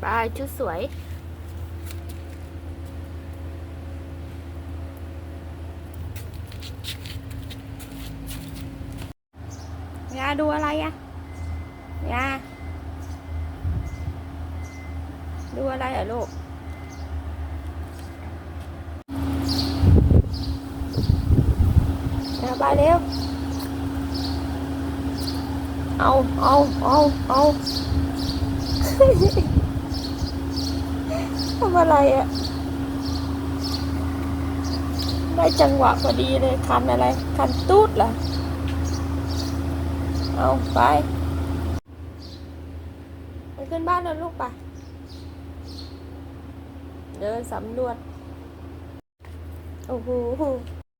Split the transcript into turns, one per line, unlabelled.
ไปชุดสวย ยาดูอะไรอะยาดูอะไรเหรอลูกเอาไปเร็ว เอาเอาเอาเอา ทำอะไรอะได้จังหวะพอดีเลยคันอะไร คันตูดเหรอ เอาไปไปขึ้นบ้านแล้วลูกไป เดินสำรวจ โอ้โห